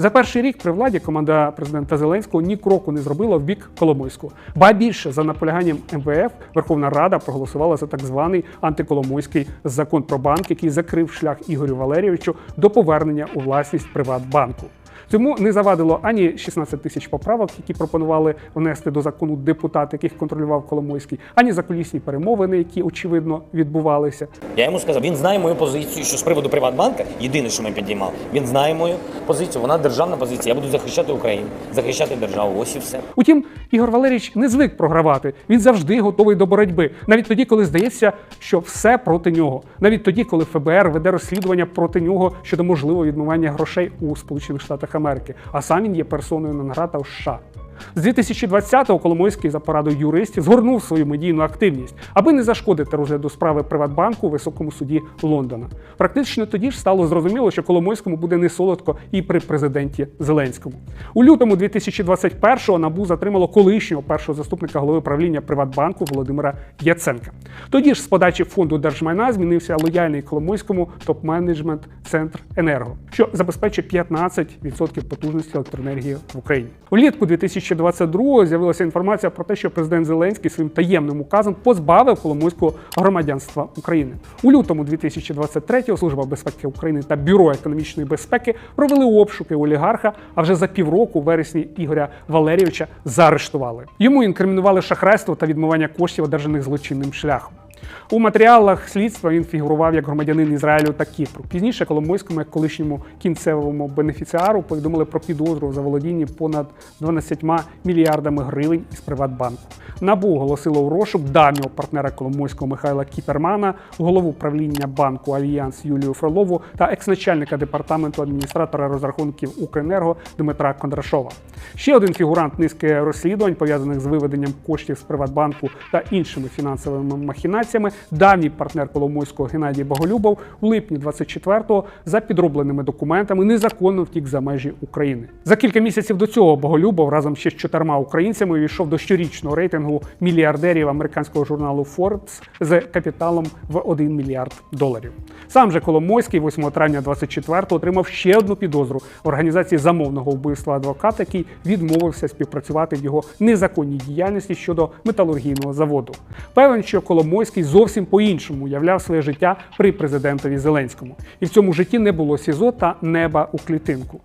За перший рік при владі команда президента Зеленського ні кроку не зробила в бік Коломойського. Ба більше за наполяганням МВФ Верховна Рада проголосувала за так званий антиколомойський закон про банк, який закрив шлях Ігорю Валерійовичу до повернення у власність Приватбанку. Цьому не завадило ані 16 тисяч поправок, які пропонували внести до закону депутат, яких контролював Коломойський, ані закулісні перемовини, які очевидно відбувалися. Я йому сказав, він знає мою позицію, що з приводу Приватбанка, єдине, що ми підіймали, він знає мою позицію, вона державна позиція. Я буду захищати Україну, захищати державу. Ось і все. Утім, Ігор Валерійович не звик програвати. Він завжди готовий до боротьби, навіть тоді, коли здається, що все проти нього, навіть тоді, коли ФБР веде розслідування проти нього щодо можливого відмивання грошей у Сполучених Штатах Америки, а сам він є персоною Нонграта у США. З 2020-го Коломойський за порадою юристів згорнув свою медійну активність, аби не зашкодити розгляду справи Приватбанку у високому суді Лондона. Практично тоді ж стало зрозуміло, що Коломойському буде не солодко і при президенті Зеленському. У лютому 2021-го набу затримало колишнього першого заступника голови правління Приватбанку Володимира Яценка. Тоді ж з подачі фонду держмайна змінився лояльний Коломойському топ-менеджмент Центр Енерго, що забезпечує 15% потужності електроенергії в Україні. Влітку 2022-го з'явилася інформація про те, що президент Зеленський своїм таємним указом позбавив Коломойського громадянства України. У лютому 2023-го Служба безпеки України та Бюро економічної безпеки провели обшуки олігарха. А вже за півроку, у вересні Ігоря Валерійовича, заарештували. Йому інкримінували шахрайство та відмивання коштів, одержаних злочинним шляхом. У матеріалах слідства він фігурував як громадянин Ізраїлю та Кіпру. Пізніше Коломойському, як колишньому кінцевому бенефіціару, повідомили про підозру в заволодінні понад 12 мільярдами гривень із Приватбанку. Набу оголосило у розшук давнього партнера Коломойського Михайла Кіпермана, голову правління банку Альянс Юлію Фролову та екс-начальника департаменту адміністратора розрахунків Укренерго Дмитра Кондрашова. Ще один фігурант низки розслідувань, пов'язаних з виведенням коштів з Приватбанку та іншими фінансовими махінаціями, давній партнер Коломойського Геннадій Боголюбов у липні 24-го за підробленими документами незаконно втік за межі України. За кілька місяців до цього Боголюбов разом ще з чотирма українцями увійшов до щорічного рейтингу мільярдерів американського журналу Forbes з капіталом в 1 мільярд доларів. Сам же Коломойський 8 травня 24-го отримав ще одну підозру організації замовного вбивства адвоката, який відмовився співпрацювати в його незаконній діяльності щодо металургійного заводу. Певен, що Коломойський зовсім по-іншому уявляв своє життя при президентові Зеленському, і в цьому житті не було СІЗО та неба у клітинку.